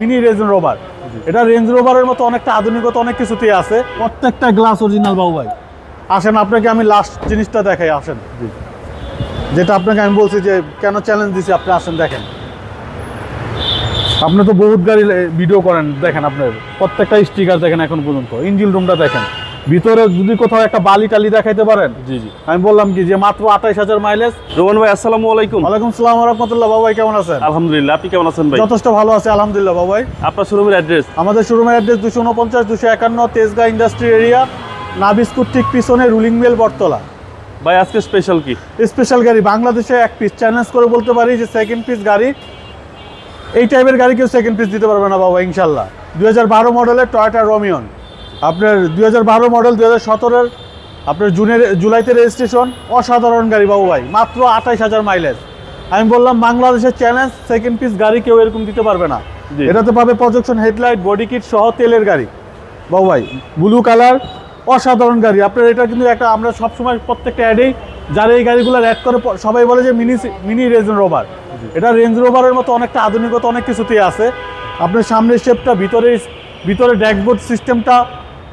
Mini Range Rover. এটা range রোভারের মতো অনেকটা আধুনিকতা অনেক কিছুতেই আছে। প্রত্যেকটা গ্লাস অরিজিনাল বাবু ভাই। আসেন আপনাকে আমি লাস্ট জিনিসটা দেখাই আসেন। যেটা আপনাকে আমি বলছি যে কেন চ্যালেঞ্জ দিছি আপনি আসেন দেখেন। আপনি তো বহুত গাড়ি ভিডিও করেন দেখেন আপনার। প্রত্যেকটা স্টিকার দেখেন এখন পর্যন্ত। ইঞ্জিন রুমটা দেখেন। ভিতরে যদি কোথাও একটা বালি টালি দেখাইতে পারেন? জি জি। আমি বললাম কি যে মাত্র আঠাইশ হাজার মাইলেজ রোমান ভাই আসসালামু আলাইকুম। ওয়ালাইকুম সালাম রহমতুল্লাহ। বাবাই কেমন আছেন? আলহামদুলিল্লাহ আপনি কেমন আছেন ভাই? যথেষ্ট ভালো আছে আলহামদুলিল্লাহ বাবাই আপনার শোরুমের অ্যাড্রেস আমাদের শোরুমের অ্যাড্রেস দুশো উনপঞ্চাশ দুশো একান্ন তেজগাঁ ইন্ডাস্ট্রি এরিয়া নাবিস্কুট ঠিক পিছনে রুলিং মেল বটতলা। ভাই আজকে স্পেশাল কি? স্পেশাল গাড়ি বাংলাদেশে এক পিস চ্যালেঞ্জ করে বলতে পারি যে সেকেন্ড পিস গাড়ি এই টাইপের গাড়ি কেউ সেকেন্ড পিস দিতে পারবে না বাবা ইনশাল্লাহ। দু হাজার বারো মডেলের টয়টা রোমিয়ন আপনার দুই হাজার বারো মডেল দুই হাজার সতেরোর আপনার জুনের জুলাইতে রেজিস্ট্রেশন অসাধারণ গাড়ি বাবু ভাই মাত্র আঠাইশ হাজার মাইলেজ আমি বললাম বাংলাদেশের চ্যালেঞ্জ সেকেন্ড পিস গাড়ি কেউ এরকম দিতে পারবে না। এটাতে পাবে প্রজেকশন হেডলাইট বডি কিট সহ তেলের গাড়ি। বাবু ভাই ব্লু কালার অসাধারণ গাড়ি। আপনার এটা কিন্তু একটা আমরা সবসময় প্রত্যেকটা অ্যাডেই যারা এই গাড়িগুলো অ্যাড করে সবাই বলে যে মিনি মিনি রেঞ্জ রোভার এটা রেঞ্জ রোভারের মতো অনেকটা আধুনিকতা অনেক কিছুতেই আছে। আপনার সামনের শেপটা ভিতরে ভিতরে ড্যাশবোর্ড সিস্টেমটা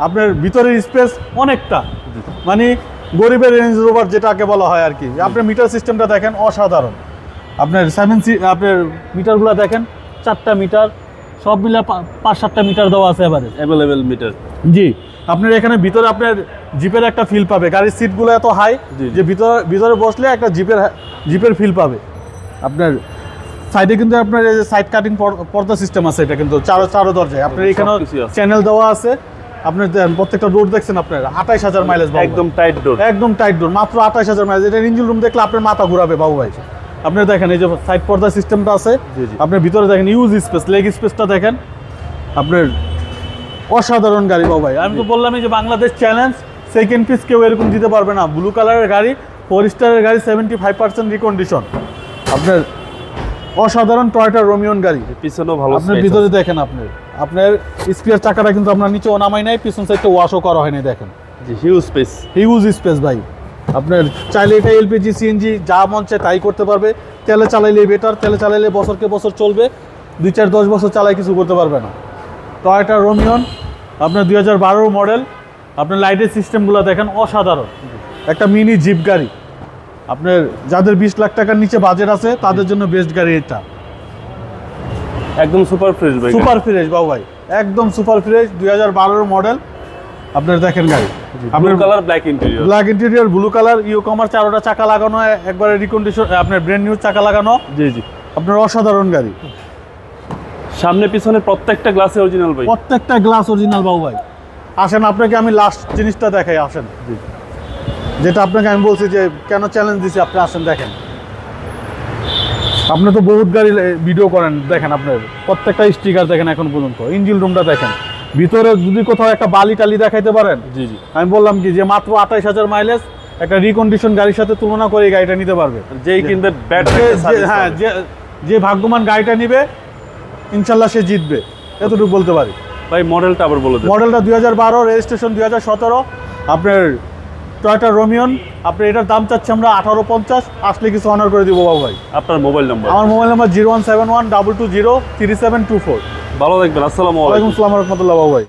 আপনার ভিতরের স্পেস অনেকটা। মানে গরিবের রেঞ্জ রোভার যেটাকে বলা হয় আর কি। আপনার মিটার সিস্টেমটা দেখেন অসাধারণ। আপনার সেভেন সি আপনার মিটারগুলো দেখেন চারটা মিটার সব মিলে পাঁচ সাতটা মিটার দেওয়া আছে এবারে অ্যাভেলেবেল মিটার জি আপনার এখানে ভিতরে আপনার জিপের একটা ফিল পাবে। গাড়ির সিটগুলো এত হাই। যে ভিতরে ভিতরে বসলে একটা জিপের জিপের ফিল পাবে। আপনার সাইডে কিন্তু আপনার সাইড কাটিং পর্দা সিস্টেম আছে এটা কিন্তু চারো চারো দরজায়। আপনার এখানে চ্যানেল দেওয়া আছে। আপনার প্রত্যেকটা রোড দেখছেন আপনার আঠাইশ হাজার মাইলেজ একদম টাইট ডোর একদম টাইট ডোর মাত্র আঠাইশ হাজার মাইলেজ এটা ইঞ্জিন রুম দেখলে আপনার মাথা ঘুরাবে বাবু ভাই। আপনার দেখেন এই যে সাইড পর্দা সিস্টেমটা আছে। আপনার ভিতরে দেখেন ইউজ স্পেস লেগ স্পেসটা দেখেন। আপনার অসাধারণ গাড়ি বাবু ভাই। আমি তো বললামই যে বাংলাদেশ চ্যালেঞ্জ সেকেন্ড পিস কেউ এরকম দিতে পারবে না। ব্লু কালারের গাড়ি ফোর স্টারের গাড়ি সেভেন্টি ফাইভ পার্সেন্ট রিকন্ডিশন আপনার অসাধারণ টয়টা রোমিয়ন গাড়ি। পিছনেও ভালো আপনার ভিতরে দেখেন আপনি। আপনার স্পিয়ার চাকাটা কিন্তু আপনার নিচেও নামাই নাই পিছন সাইডটা ওয়াশও করা হয়নি দেখেন। জি হিউজ স্পেস হিউজ স্পেস ভাই। আপনার চাইলে এটা এলপিজি সিএনজি যা মন চায় তাই করতে পারবে। তেলে চালাইলে বেটার তেলে চালাইলে বছরকে বছর চলবে। দুই চার দশ বছর চালাই কিছু করতে পারবে না। টয়টা রোমিয়ন আপনার দুই হাজার মডেল আপনার লাইটের সিস্টেমগুলো দেখেন অসাধারণ। একটা মিনি জিপ গাড়ি। আপনার যাদের বিশ লাখ টাকার নিচে বাজেট আছে তাদের জন্য বেস্ট গাড়ি এটা। একদম সুপার ফ্রেশ ভাই। সুপার ফ্রেশ বাবু ভাই। একদম সুপার ফ্রেশ দুই হাজার মডেল আপনার দেখেন গাড়ি। আপনার colour black interior black interior blue colour you কমার চারোটা চাকা লাগানো একবারে রিকন্ডিশন আপনার ব্র্যান্ড নিউ চাকা লাগানো। জি জি। আপনার অসাধারণ গাড়ি। সামনে পিছনে প্রত্যেকটা গ্লাসে অরিজিনাল ভাই। প্রত্যেকটা গ্লাস অরিজিনাল বাবু ভাই। আসেন আপনাকে আমি লাস্ট জিনিসটা দেখাই আসেন। যেটা আপনাকে আমি বলছি যে কেন চ্যালেঞ্জ দিছি আপনি আসেন দেখেন। আপনি তো বহুত গাড়ি ভিডিও করেন দেখেন আপনার। প্রত্যেকটা স্টিকার দেখেন এখন পর্যন্ত। ইঞ্জিন রুমটা দেখেন। ভিতরে যদি কোথাও একটা বালি টালি দেখাইতে পারেন জি জি। আমি বললাম কি যে মাত্র আঠাইশ হাজার মাইলেজ একটা রিকন্ডিশন গাড়ির সাথে তুলনা করে এই গাড়িটা নিতে পারবে। যেই কিনবে হ্যাঁ যে যে ভাগ্যবান গাড়িটা নিবে ইনশাল্লাহ সে জিতবে। এতটুকু বলতে পারি। ভাই মডেলটা আবার বলে মডেলটা দুই হাজার বারো রেজিস্ট্রেশন দুই হাজার সতেরো। আপনার টয়টা রোমিয়ন আপনি এটার দাম চাচ্ছি আমরা আঠারো পঞ্চাশ আসলে কিছু অনার করে দিব বাবু ভাই। আপনার মোবাইল নাম্বার আমার mobile number zero one seven one double two zero three seven two four ভালো থাকবেন আসসালামু আলাইকুম। আসসালাম রহমতুল্লাহ বাবু ভাই।